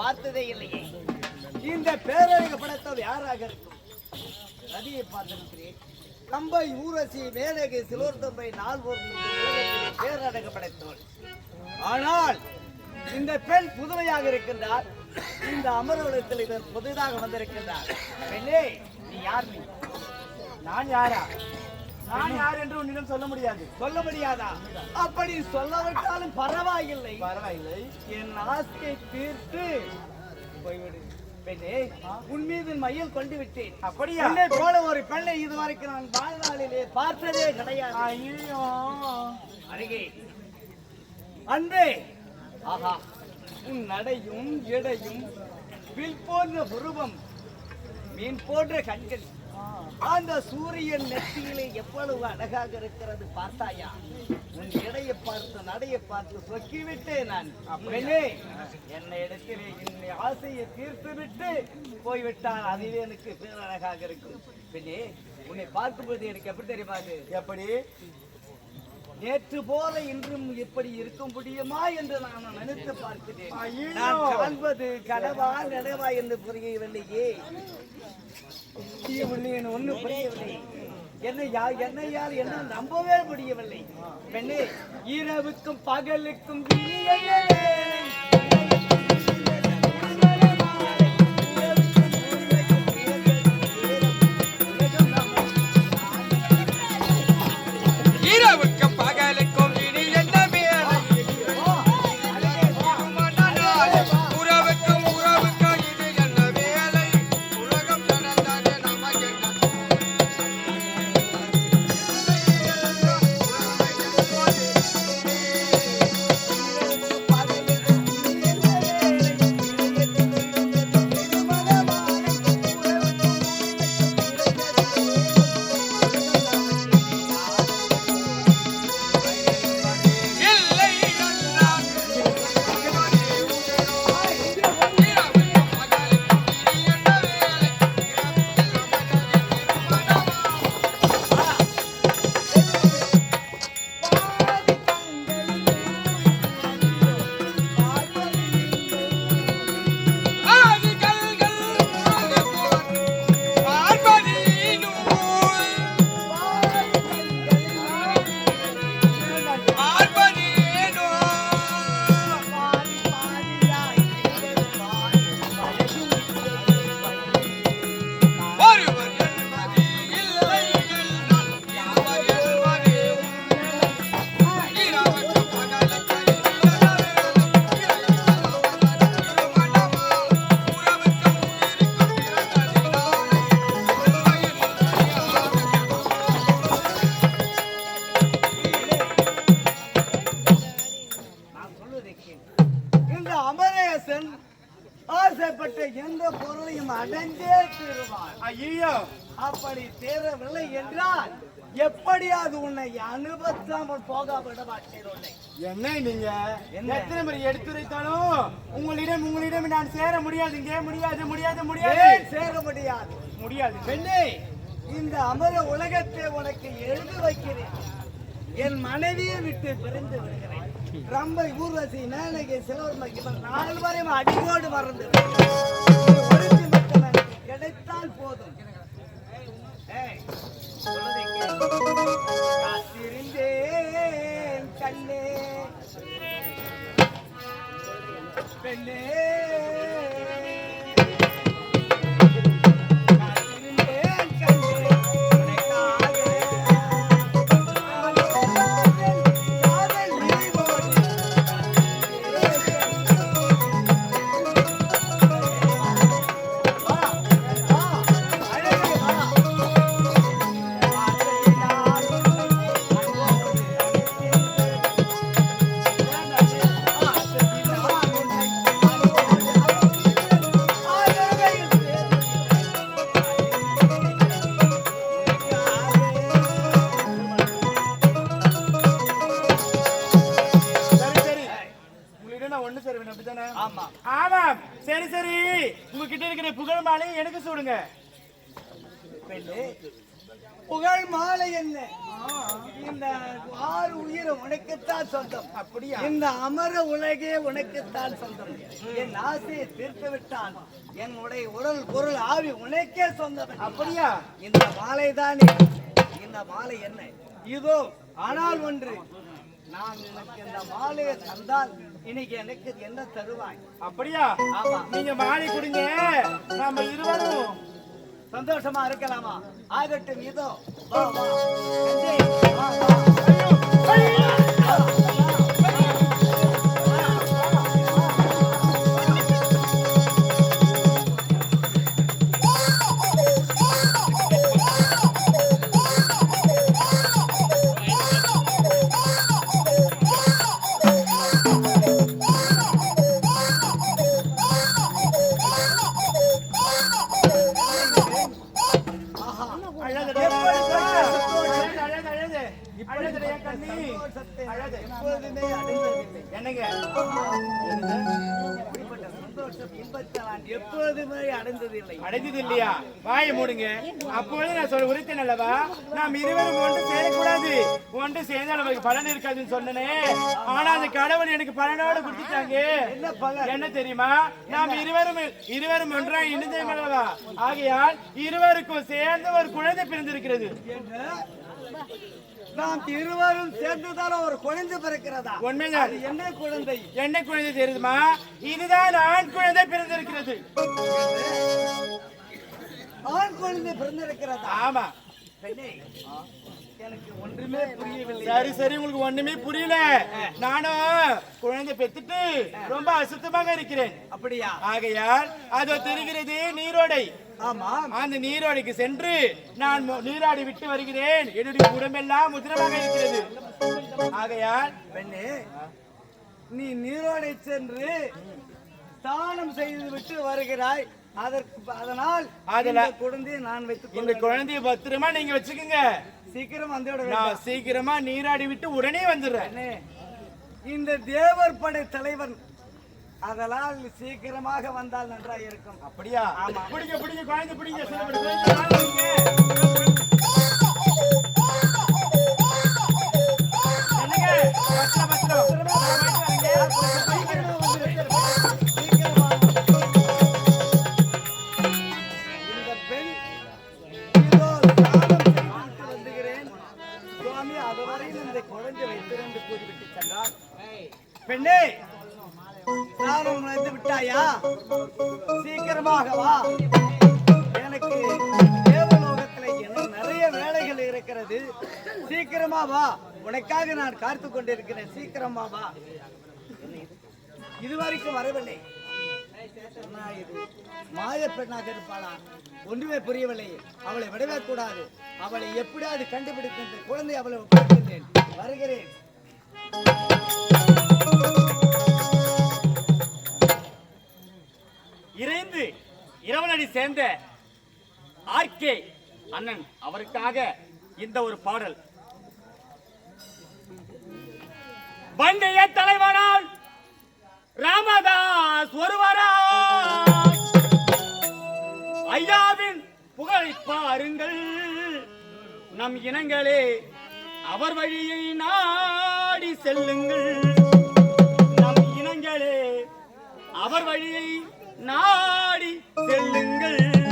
பார்த்ததே இல்லையே. இந்த பேரழக படைத்தவர் யாராக இருக்கும்? நதியை பார்த்திருக்கிறேன். கம்பை ஊரசி மேலகை சிலோர்த்தம்பை நால்வோர் பேரழக படைத்தோள் ஆனால் இந்த பெண் புதுமையாக இருக்கின்றார். இந்த அமர்வலத்தில் இவர் புதிதாக வந்திருக்கின்றார். பெண்ணே நீ யார் நீ? நான் யாரா? நான் யார் என்று உன்னிடம் சொல்ல முடியாது. சொல்ல முடியாதா? அப்படி சொல்லவிட்டாலும் பரவாயில்லை. பரவாயில்லை. என் ஆசையை தீர்த்து போய்விடு. பெண்ணே உன் மீது மையம் கொண்டு விட்டேன். அப்படியா? என்னை போல ஒரு பெண்ணை இதுவரைக்கும் நான் வாழ்நாளிலே பார்த்ததே கிடையாது. ஐயோ. அருகே. அன்பே. ஆஹா. உன் நடையும் எடையும் வில் போன்ற உருவம் மீன் போன்ற கண்கள். அந்த சூரியன் நெற்றியிலே எவ்வளவு அழகாக இருக்கிறது பார்த்தாயா? உன் எடையை பார்த்து நடையை பார்த்து சொக்கி விட்டேன் நான். பெண்ணே என்னை இடத்திலே என்னை ஆசையை தீர்த்து விட்டு போய்விட்டால் அதுவே எனக்கு பேரழகாக இருக்கும். பெண்ணே உன்னை பார்க்கும்போது எனக்கு எப்படி தெரியுமா? எப்படி? நேற்று போல இன்றும் இப்படி இருக்க முடியுமா என்று நான் நினைத்து பார்க்கிறேன்! நான் காண்பது கனவா நனவா என்று புரியவில்லையே. புரியவில்லை ஒண்ணு புரியவில்லை. என்னை யா யார் என்ன நம்பவே முடியவில்லை. பெண்ணே இரவுக்கும் பகலுக்கும் இந்த அமரேசன் ஆசைப்பட்ட எந்த பொருளையும் அடைந்தே தீருவான். ஐயோ அப்படி தேரவில்லை என்றால் எப்படியாவது உன்னை அனுபவிக்காமல் போக விட மாட்டேன் என்ன நீங்க? என்ன? எத்தனை முறை எடுத்துரைத்தாலும் உங்களிடம் உங்களிடம் நான் சேர முடியாதுங்க முடியாது முடியாது முடியாது ஏன் சேர முடியாது? முடியாது. பெண்ணே இந்த அமர உலகத்தை உனக்கு எழுதி வைக்கிறேன். என் மனைவியை விட்டு பிரிந்து விடுகிறேன். ரம்பை ஊர்வசி மேனகை சிலவர்மை நாலு வரையும் அடியோடு மறந்து. கிடைத்தால் போதும். காத்திருந்தேன் கண்ணே. பெண்ணே. ஆமா. ஆமாம் சரி சரி. உங்ககிட்ட இருக்கிற புகழ் மாலை எனக்கு பெண்ணே புகழ் மாலை என்ன? இந்த ஆறு உயிர் உனக்குத்தான் சொந்தம். அப்படியா? இந்த அமர உலகே உனக்குத்தான் சொந்தம். என் ஆசையை தீர்த்து விட்டான். என்னுடைய உடல் பொருள் ஆவி உனக்கே சொந்தம். அப்படியா? இந்த மாலை தானே இந்த மாலை என்ன? இதோ ஆனால் ஒன்று. நான் எனக்கு இந்த மாலையை தந்தால் இன்னைக்கு எனக்கு என்ன தருவாய்? அப்படியா? ஆமா. நீங்க மாலை கொடுங்க. நாம இருவரும் சந்தோஷமா இருக்கலாமா? ஆகட்டும் இதோ. வா வா. என்னங்க? அடைஞ்சது இல்லையா வாயை மூடுங்க. அப்பொழுது நான் சொல்ல உரைத்தேன் அல்லவா? நாம் இருவரும் ஒன்று சேரக்கூடாது. ஒன்று சேர்ந்தால் நமக்கு பலன் இருக்காதுன்னு சொன்னனே. ஆனா அந்த கடவுள் எனக்கு பலனோட கொடுத்துட்டாங்க. என்ன பலன்? என்ன தெரியுமா? நாம் இருவரும் இருவரும் ஒன்றாக இணைந்தேன் அல்லவா? ஆகையால் இருவருக்கும் சேர்ந்து ஒரு குழந்தை பிறந்திருக்கிறது? நாம் இருவரும் சேர்ந்துதான் ஒரு குழந்தை பிறக்கிறதா? உண்மைதான். அது என்ன குழந்தை? என்ன குழந்தை தெரியுமா இதுதான் ஆண் குழந்தை பிறந்திருக்கிறது. ஆண் குழந்தை பிறந்திருக்கிறதா? ஆமா. எனக்கு ஒன்றுமே புரியவில்லை. சரி சரி உங்களுக்கு ஒண்ணுமே புரியல. நானும் குழந்தை பெத்துட்டு ரொம்ப அசுத்தமாக இருக்கிறேன். அப்படியா? ஆகையால் அதோ தெரிகிறது நீரோடை. அந்த நீரோடைக்கு சென்று நான் நீராடி விட்டு வருகிறேன். என்னுடைய உடம்பெல்லாம் முதிரமாக இருக்கிறது. ஆகையால் பெண்ணே நீ நீரோடை சென்று ஸ்நானம் செய்து விட்டு வருகிறாய். அதற்கு அதனால் இந்த குழந்தையை நான் வைத்துக் இந்த குழந்தைய பத்திரமா நீங்க வச்சுக்கோங்க. சீக்கிரம் வந்து சீக்கிரமா நீராடி விட்டு உடனே வந்துடுறேன். இந்த தேவர் படை தலைவன் அதனால் சீக்கிரமாக வந்தால் நன்றாக இருக்கும். அப்படியா? ஆமா. பிடிங்க பிடிங்க குழந்தை பிடிங்க சீக்கிரமாக எனக்கு தேவலோகத்துல எனக்கு நிறைய வேலைகள் இருக்கிறது. சீக்கிரமா வா. உனக்காக நான் காத்து கொண்டிருக்கிறேன். சீக்கிரமா வா. இதுவரைக்கும் வரவில்லை. மாய பெண்ணாக இருப்பாளா? ஒன்றுமே புரியவில்லை. அவளை விடவே கூடாது. அவளை எப்படியாவது கண்டுபிடித்து குழந்தை அவளை வருகிறேன். இறைந்து இரவனடி சேர்ந்த ஆர்கே அண்ணன் அவருக்காக இந்த ஒரு பாடல். வண்டிய தலைவனால் ராமதாஸ் ஒருவரா ஐயாவின் புகழை பாருங்கள். நம் இனங்களே அவர் வழியை நாடி செல்லுங்கள். நம் இனங்களே அவர் வழியை நாடி செல்லுங்கள்.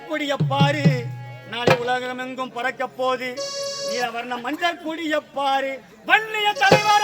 நீலவர்ணம் பாரு நாளை உலகம் எங்கும் பறக்க போது நீலவர்ணம் மஞ்சள் கூடிய பாரு வன்னிய தலைவர்